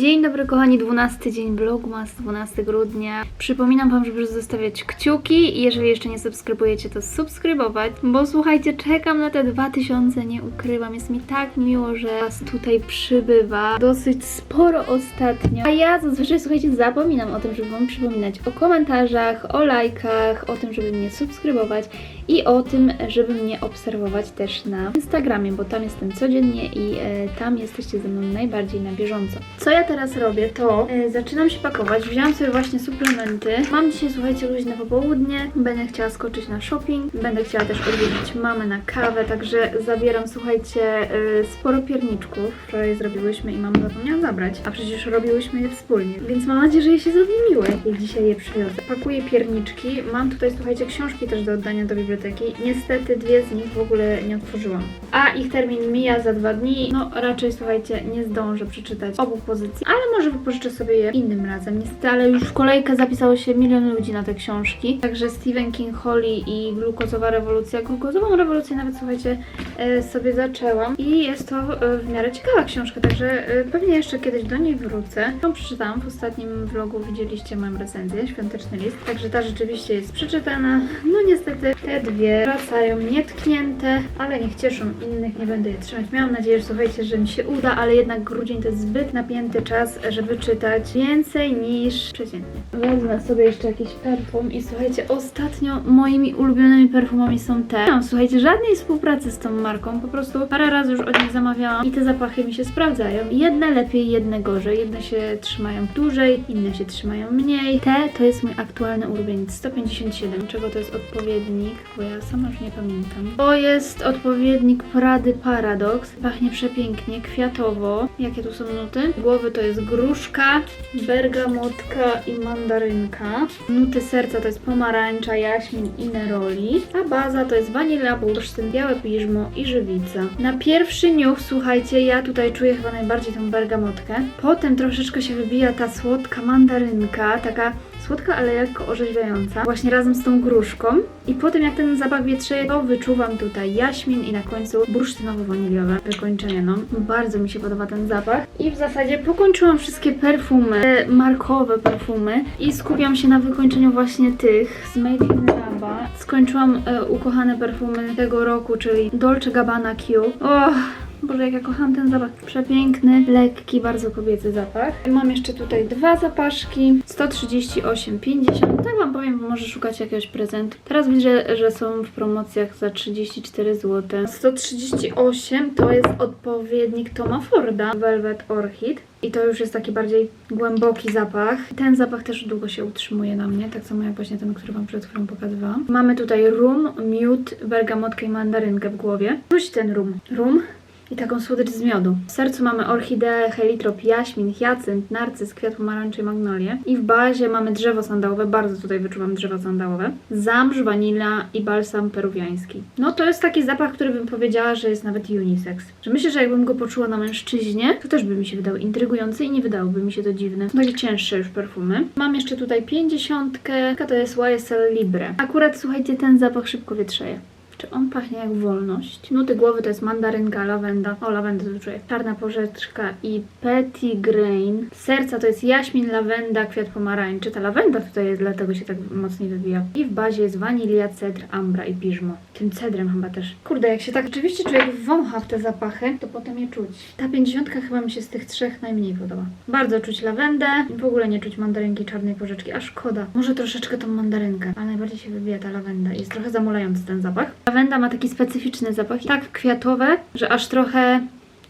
Dzień dobry kochani, 12 dzień Vlogmas, 12 grudnia. Przypominam wam, żeby zostawiać kciuki i jeżeli jeszcze nie subskrybujecie, to subskrybować, bo słuchajcie, czekam na te 2000, nie ukrywam, jest mi tak miło, że was tutaj przybywa. Dosyć sporo ostatnio. A ja zazwyczaj, słuchajcie, zapominam o tym, żeby wam przypominać o komentarzach, o lajkach, o tym, żeby mnie subskrybować i o tym, żeby mnie obserwować też na Instagramie, bo tam jestem codziennie i e, tam jesteście ze mną najbardziej na bieżąco. Co ja teraz robię, to e, zaczynam się pakować. Wziąłam sobie właśnie suplementy. Mam dzisiaj, słuchajcie, luźne popołudnie. Będę chciała skoczyć na shopping. Będę chciała też odwiedzić mamę na kawę, także zabieram, słuchajcie, e, sporo pierniczków. Wczoraj zrobiłyśmy i mama zapomniała zabrać, a przecież robiłyśmy je wspólnie. Więc mam nadzieję, że je się zadmiły, jak dzisiaj je przywiozę. Pakuję pierniczki. Mam tutaj, słuchajcie, książki też do oddania do biblioteki. Niestety dwie z nich w ogóle nie otworzyłam. A ich termin mija za dwa dni. No raczej, słuchajcie, nie zdążę przeczytać obu pozycji, ale może wypożyczę sobie je innym razem. Niestety, ale już w kolejkę zapisało się milion ludzi na te książki. Także Stephen King, Holly i Glukozowa rewolucja. Glukozową rewolucję nawet, słuchajcie, e, sobie zaczęłam i jest to e, w miarę ciekawa książka, także e, pewnie jeszcze kiedyś do niej wrócę. Tą przeczytałam w ostatnim vlogu, widzieliście moją recenzję, Świąteczny List, także ta rzeczywiście jest przeczytana. No niestety te dwie wracają nietknięte, ale niech cieszą innych, nie będę je trzymać. Miałam nadzieję, że słuchajcie, że mi się uda, ale jednak grudzień to jest zbyt napięty czas, żeby czytać więcej niż przeciętnie. Wezmę sobie jeszcze jakiś perfum i słuchajcie, ostatnio moimi ulubionymi perfumami są te. Nie mam, słuchajcie, żadnej współpracy z tą marką, po prostu parę razy już od nich zamawiałam i te zapachy mi się sprawdzają. Jedne lepiej, jedne gorzej. Jedne się trzymają dłużej, inne się trzymają mniej. Te to jest mój aktualny ulubieniec 157. Czego to jest odpowiednik? Bo ja sama już nie pamiętam. To jest odpowiednik Prady Paradox. Pachnie przepięknie, kwiatowo. Jakie tu są nuty? Głowy to jest gruszka, bergamotka i mandarynka. Nuty serca to jest pomarańcza, jaśmin i neroli. A baza to jest wanila, bursztyn, białe piżmo i żywica. Na pierwszy niuch, słuchajcie, ja tutaj czuję chyba najbardziej tą bergamotkę. Potem troszeczkę się wybija ta słodka mandarynka, taka słodka, ale lekko orzeźwiająca, właśnie razem z tą gruszką. I potem jak ten zapach wietrzeje, to wyczuwam tutaj jaśmin i na końcu bursztynowo-waniliowe wykończenie. No, bardzo mi się podoba ten zapach. I w zasadzie pokończyłam wszystkie perfumy, te markowe perfumy i skupiam się na wykończeniu właśnie tych z Made in Laba. Skończyłam e, ukochane perfumy tego roku, czyli Dolce Gabbana Q. Oh, Boże, jak ja kocham ten zapach. Przepiękny, lekki, bardzo kobiecy zapach. Mam jeszcze tutaj dwa zapaszki. 138,50. Tak wam powiem, może szukać jakiegoś prezentu. Teraz widzę, że są w promocjach za 34 zł. 138 to jest odpowiednik Toma Forda Velvet Orchid. I to już jest taki bardziej głęboki zapach. Ten zapach też długo się utrzymuje na mnie, tak samo jak właśnie ten, który Wam przed chwilą pokazywałam. Mamy tutaj rum, miód, bergamotkę i mandarynkę w głowie. Czuć ten rum. Rum i taką słodycz z miodu. W sercu mamy orchideę, helitrop, jaśmin, hiacynt, narcyz, kwiat pomarańczy i magnolię. I w bazie mamy drzewo sandałowe, bardzo tutaj wyczuwam drzewo sandałowe. Zamrz, wanila i balsam peruwiański. No to jest taki zapach, który bym powiedziała, że jest nawet unisex. Że myślę, że jakbym go poczuła na mężczyźnie, to też by mi się wydał intrygujący i nie wydałoby mi się to dziwne. Są takie cięższe już perfumy. Mam jeszcze tutaj pięćdziesiątkę, to jest YSL Libre. Akurat słuchajcie, ten zapach szybko wietrzeje. Czy on pachnie jak wolność? Nuty głowy to jest mandarynka, lawenda. O, lawendę to czuję. Czarna porzeczka i petitgrain. Serca to jest jaśmin, lawenda, kwiat pomarańczy. Ta lawenda tutaj jest, dlatego się tak mocniej wybija. I w bazie jest wanilia, cedr, ambra i piżmo. Tym cedrem chyba też. Kurde, jak się tak rzeczywiście człowiek wącha w te zapachy, to potem je czuć. Ta pięćdziesiątka chyba mi się z tych trzech najmniej podoba. Bardzo czuć lawendę, w ogóle nie czuć mandarynki, czarnej porzeczki, a szkoda. Może troszeczkę tą mandarynkę, ale najbardziej się wybija ta lawenda. Jest trochę zamulający ten zapach. Lawenda ma taki specyficzny zapach, tak kwiatowe, że aż trochę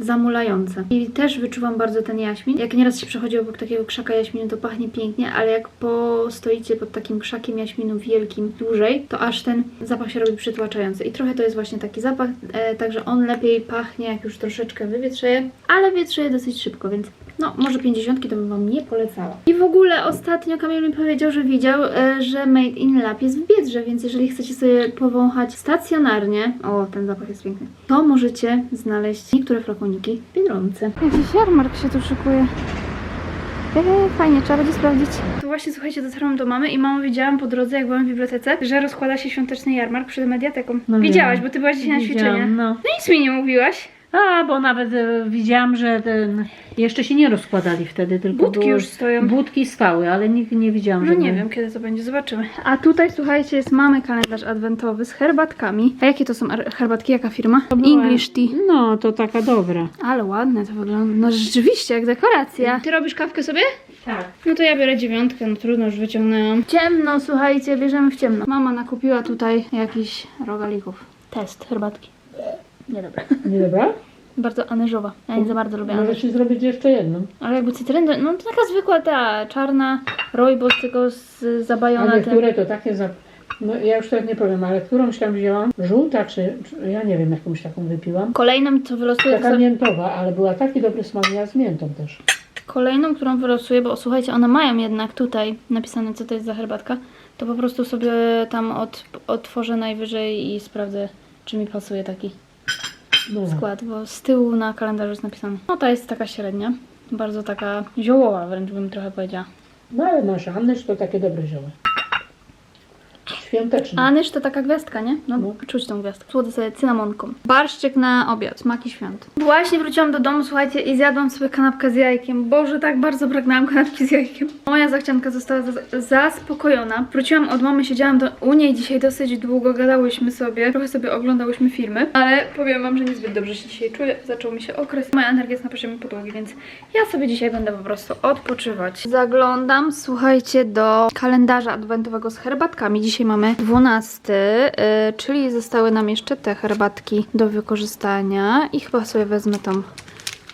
zamulające. I też wyczuwam bardzo ten jaśmin. Jak nieraz się przechodzi obok takiego krzaka jaśminu, to pachnie pięknie, ale jak postoicie pod takim krzakiem jaśminu wielkim dłużej, to aż ten zapach się robi przytłaczający. I trochę to jest właśnie taki zapach, e, także on lepiej pachnie, jak już troszeczkę wywietrzeje, ale wietrzeje dosyć szybko, więc no, może 50 to bym Wam nie polecała. I w ogóle ostatnio Kamil mi powiedział, że widział, e, że Made in Lab jest w Biedrze, więc jeżeli chcecie sobie powąchać stacjonarnie, o, ten zapach jest piękny, to możecie znaleźć niektóre flakoniki w Biedronce. Jakiś jarmark się tu szykuje. Eee, fajnie, trzeba będzie sprawdzić. To właśnie, słuchajcie, dotarłam do mamy i mamą widziałam po drodze, jak byłam w bibliotece, że rozkłada się świąteczny jarmark przed mediateką. No Widziałaś, wiem. bo ty byłaś dzisiaj na ćwiczeniach. no. No nic mi nie mówiłaś. A, bo nawet e, widziałam, że ten, jeszcze się nie rozkładali wtedy, tylko Budki były, już stoją. Budki spały, ale nikt nie widziałam, No żeby... nie wiem, kiedy to będzie, zobaczymy. A tutaj, słuchajcie, jest mamy kalendarz adwentowy z herbatkami. A jakie to są ar- herbatki? Jaka firma? English Tea. No, to taka dobra. Ale ładne to wygląda. No rzeczywiście, jak dekoracja. Ty robisz kawkę sobie? Tak. No to ja biorę dziewiątkę, no trudno, już wyciągnęłam. Ciemno, słuchajcie, bierzemy w ciemno. Mama nakupiła tutaj jakiś rogalików. Test herbatki. Niedobre. Nie dobra? Bardzo anyżowa. Ja nie za bardzo lubię anyż. Możesz ci zrobić jeszcze jedną. Ale jakby cytrynę, no to taka zwykła ta czarna rojbos, tylko z A zabajonatem. niektóre to takie za... No ja już teraz nie powiem, ale którąś tam wzięłam? Żółta czy... czy ja nie wiem, jakąś taką wypiłam. Kolejną, co wylosuję, Taka to miętowa, ale była taki dobry smak, ja z miętą też. kolejną, którą wylosuję, bo słuchajcie, one mają jednak tutaj napisane, co to jest za herbatka, to po prostu sobie tam od, otworzę najwyżej i sprawdzę, czy mi pasuje taki No. skład, bo z tyłu na kalendarzu jest napisane. No ta jest taka średnia, bardzo taka ziołowa wręcz bym trochę powiedziała. No ale masz Anyż, to takie dobre zioło. Świąteczne. Anyż to taka gwiazdka, nie? No, No. czuć tą gwiazdkę. Słodzę sobie cynamonką. Barszczyk na obiad, smaki świąt. Właśnie wróciłam do domu, słuchajcie, i zjadłam sobie kanapkę z jajkiem. Boże, tak bardzo pragnęłam kanapki z jajkiem. Moja zachcianka została za- zaspokojona. Wróciłam od mamy, siedziałam do, u niej dzisiaj dosyć długo, gadałyśmy sobie, trochę sobie oglądałyśmy filmy, ale powiem wam, że niezbyt dobrze się dzisiaj czuję. Zaczął mi się okres, moja energia jest na poziomie podłogi, więc ja sobie dzisiaj będę po prostu odpoczywać. Zaglądam, słuchajcie, do kalendarza adwentowego z herbatkami. Dzisiaj mamy 12, yy, czyli zostały nam jeszcze te herbatki do wykorzystania i chyba sobie wezmę tą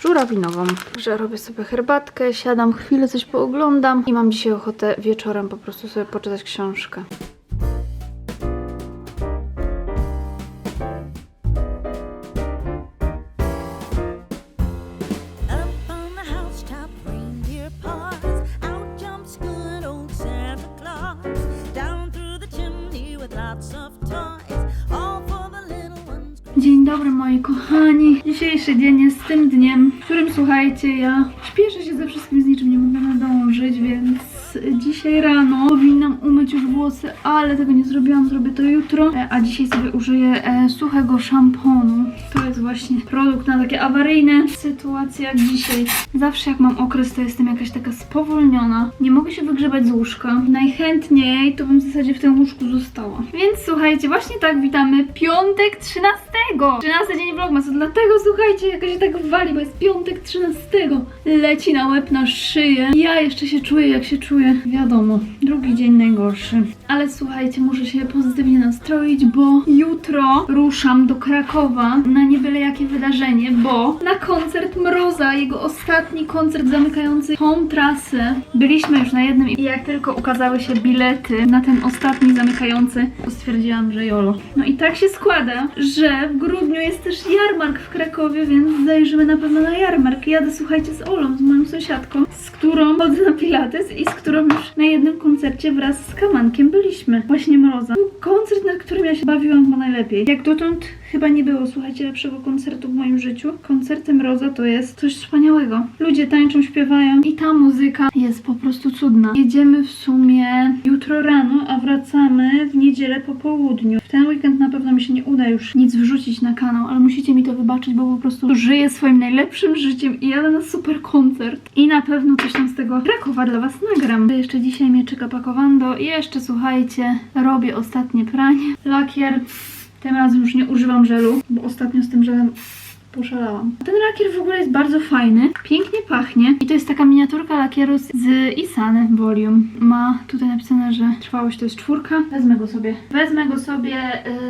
żurawinową. Że robię sobie herbatkę, siadam chwilę, coś pooglądam i mam dzisiaj ochotę wieczorem po prostu sobie poczytać książkę. Dzień dobry moi kochani. Dzisiejszy dzień jest tym dniem, w którym słuchajcie, ja śpieszę się ze wszystkim, z niczym nie mogę nadążyć, więc dzisiaj rano powinnam umyć już włosy, ale tego nie zrobiłam, zrobię to jutro. E, A dzisiaj sobie użyję e, suchego szamponu. To jest właśnie produkt na takie awaryjne sytuacje jak dzisiaj. Zawsze jak mam okres, to jestem jakaś taka spowolniona. Nie mogę się wygrzebać z łóżka. Najchętniej to bym w zasadzie w tym łóżku została. Więc słuchajcie, właśnie tak witamy piątek 13. 13 dzień vlogmasu, dlatego słuchajcie, jakoś się tak wali, bo jest piątek 13. Leci na łeb, na szyję. Ja jeszcze się czuję, jak się czuję. Wiadomo, drugi dzień najgorszy. Ale słuchajcie, muszę się pozytywnie nastroić, bo jutro ruszam do Krakowa na nie byle jakie wydarzenie, bo na koncert Mroza, jego ostatni koncert zamykający tą trasę. Byliśmy już na jednym i jak tylko ukazały się bilety na ten ostatni zamykający, to stwierdziłam, że jolo. No i tak się składa, że w grudniu jest też jarmark w Krakowie, więc zajrzymy na pewno na jarmark. Jadę, słuchajcie, z Olą, z moją sąsiadką, którą chodzę na pilates i z którą już na jednym koncercie wraz z Kamankiem byliśmy. Właśnie Mroza. Był koncert, na którym ja się bawiłam chyba najlepiej. Jak dotąd chyba nie było, słuchajcie, lepszego koncertu w moim życiu. Koncerty Mroza to jest coś wspaniałego. Ludzie tańczą, śpiewają i ta muzyka jest po prostu cudna. Jedziemy w sumie jutro rano, a wracamy w niedzielę po południu. W ten weekend na pewno mi się nie uda już nic wrzucić na kanał, ale musicie mi to wybaczyć, bo po prostu żyję swoim najlepszym życiem i jadę na super koncert. I na pewno coś tam z tego Krakowa dla was nagram. Jeszcze dzisiaj mnie czeka pakowando i jeszcze słuchajcie, robię ostatnie pranie. Lakier tym razem już nie używam żelu, bo ostatnio z tym żelem poszalałam. Ten lakier w ogóle jest bardzo fajny, pięknie pachnie i to jest taka miniaturka lakieru z Isany Volume. Ma tutaj napisane, że trwałość to jest czwórka. Wezmę go sobie. Wezmę go sobie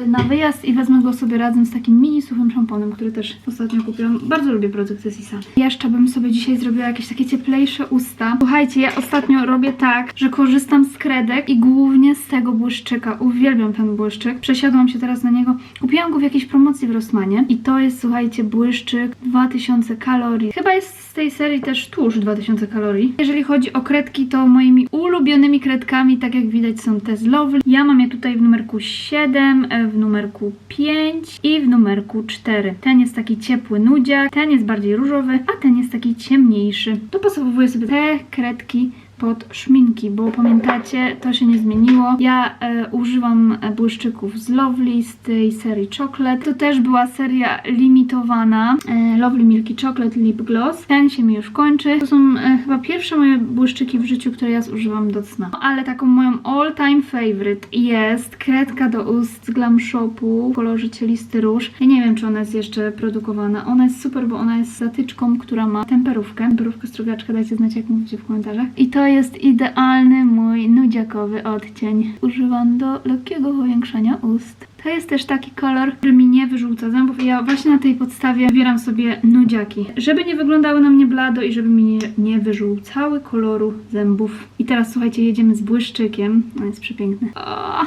yy, na wyjazd i wezmę go sobie razem z takim mini suchym szamponem, który też ostatnio kupiłam. Bardzo lubię produkty z Isany. Jeszcze bym sobie dzisiaj zrobiła jakieś takie cieplejsze usta. Słuchajcie, ja ostatnio robię tak, że korzystam z kredek i głównie z tego błyszczyka. Uwielbiam ten błyszczyk. Przesiadłam się teraz na niego. Kupiłam go w jakiejś promocji w Rossmanie i to jest, słuchajcie, błyszczyk 2000 kalorii. Chyba jest z tej serii też tuż 2000 kalorii. Jeżeli chodzi o kredki, to moimi ulubionymi kredkami, tak jak widać, są te z Lovely. Ja mam je tutaj w numerku 7, e, w numerku 5 i w numerku 4. Ten jest taki ciepły nudziak, ten jest bardziej różowy, a ten jest taki ciemniejszy. Dopasowuję sobie te kredki pod szminki, bo pamiętacie, to się nie zmieniło. Ja e, używam błyszczyków z Lovely z tej serii Chocolate. To też była seria limitowana. E, Lovely Milky Chocolate Lip Gloss. Ten się mi już kończy. To są e, chyba pierwsze moje błyszczyki w życiu, które ja zużywam do cna. Ale taką moją all time favorite jest kredka do ust z Glam Shopu w kolorze cielisty róż. Ja nie wiem, czy ona jest jeszcze produkowana. Ona jest super, bo ona jest zatyczką, która ma temperówkę. Temperówkę strugaczkę, dajcie znać, jak mówicie w komentarzach. I to jest idealny mój nudziakowy odcień. Używam do lekkiego powiększania ust. To jest też taki kolor, który mi nie wyrzuca zębów ja właśnie na tej podstawie wybieram sobie nudziaki. Żeby nie wyglądały na mnie blado i żeby mi nie, nie wyrzucały koloru zębów. I teraz słuchajcie, jedziemy z błyszczykiem. On jest przepiękny. O,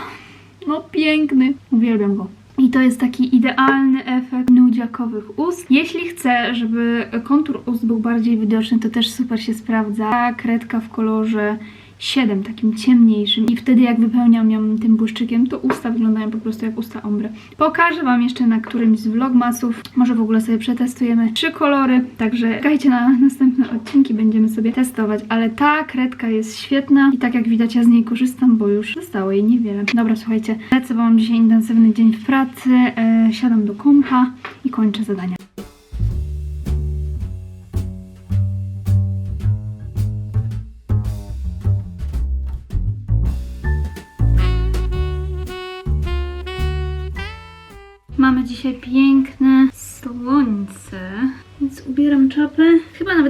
no piękny. Uwielbiam go. I to jest taki idealny efekt nudziakowych ust. Jeśli chcę, żeby kontur ust był bardziej widoczny, to też super się sprawdza. Ta kredka w kolorze 7, takim ciemniejszym. I wtedy jak wypełniam ją tym błyszczykiem, to usta wyglądają po prostu jak usta ombre. Pokażę Wam jeszcze na którymś z vlogmasów. Może w ogóle sobie przetestujemy trzy kolory. Także czekajcie na następne odcinki, będziemy sobie testować. Ale ta kredka jest świetna i tak jak widać ja z niej korzystam, bo już zostało jej niewiele. Dobra, słuchajcie, lecę, bo mam dzisiaj intensywny dzień w pracy. E, siadam do kompa i kończę zadania.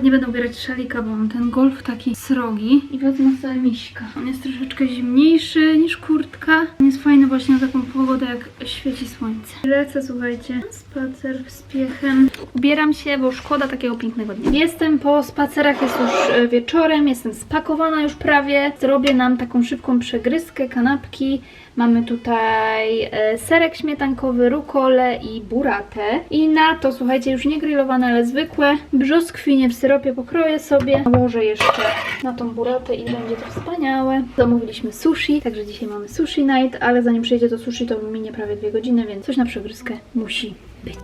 Nie będę ubierać szalika, bo mam ten golf taki srogi i wezmę sobie miśka. On jest troszeczkę zimniejszy niż kurtka. On jest fajny właśnie na taką pogodę, jak świeci słońce. Lecę, słuchajcie, spacer z piechem. Ubieram się, bo szkoda takiego pięknego dnia. Jestem po spacerach, jest już e, wieczorem, jestem spakowana już prawie. Zrobię nam taką szybką przegryzkę, kanapki. Mamy tutaj e, serek śmietankowy, rukolę i buratę. I na to, słuchajcie, już nie grillowane, ale zwykłe. Brzoskwinie w syropie pokroję sobie. Nałożę jeszcze na tą buratę i będzie to wspaniałe. Zamówiliśmy sushi, także dzisiaj mamy sushi night, ale zanim przyjdzie to sushi, to minie prawie dwie godziny, więc coś na przegryzkę musi być.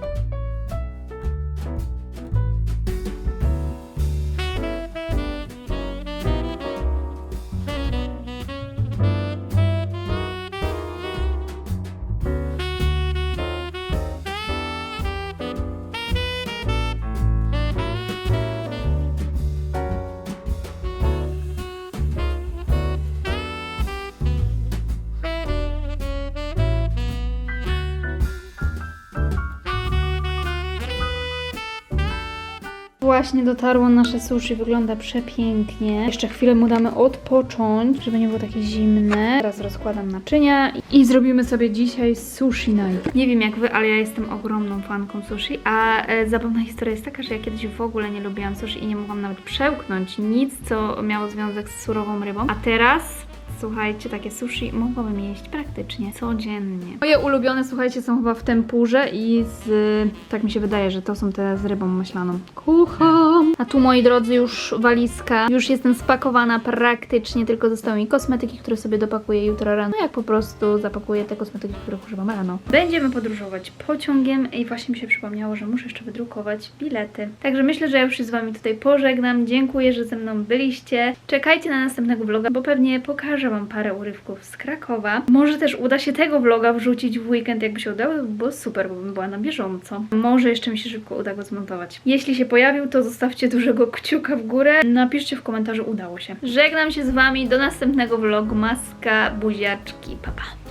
Właśnie dotarło nasze sushi, wygląda przepięknie. Jeszcze chwilę mu damy odpocząć, żeby nie było takie zimne. Teraz rozkładam naczynia i zrobimy sobie dzisiaj sushi night. Nie wiem jak wy, ale ja jestem ogromną fanką sushi, a e, zabawna historia jest taka, że ja kiedyś w ogóle nie lubiłam sushi i nie mogłam nawet przełknąć nic, co miało związek z surową rybą. A teraz Słuchajcie, takie sushi mogłabym jeść praktycznie codziennie. Moje ulubione, słuchajcie, są chyba w tempurze i z... Tak mi się wydaje, że to są te z rybą myślaną. Kucham! A tu, moi drodzy, już walizka. Już jestem spakowana praktycznie, tylko zostały mi kosmetyki, które sobie dopakuję jutro rano. No jak po prostu zapakuję te kosmetyki, których używam rano. Będziemy podróżować pociągiem i właśnie mi się przypomniało, że muszę jeszcze wydrukować bilety. Także myślę, że ja już się z Wami tutaj pożegnam. Dziękuję, że ze mną byliście. Czekajcie na następnego vloga, bo pewnie pokażę Wam parę urywków z Krakowa. Może też uda się tego vloga wrzucić w weekend, jakby się udało, było super, bo bym była na bieżąco. Może jeszcze mi się szybko uda go zmontować. Jeśli się pojawił, to zostawcie dużego kciuka w górę. Napiszcie w komentarzu, udało się. Żegnam się z Wami, do następnego vlogu. Maska, buziaczki, papa. Pa.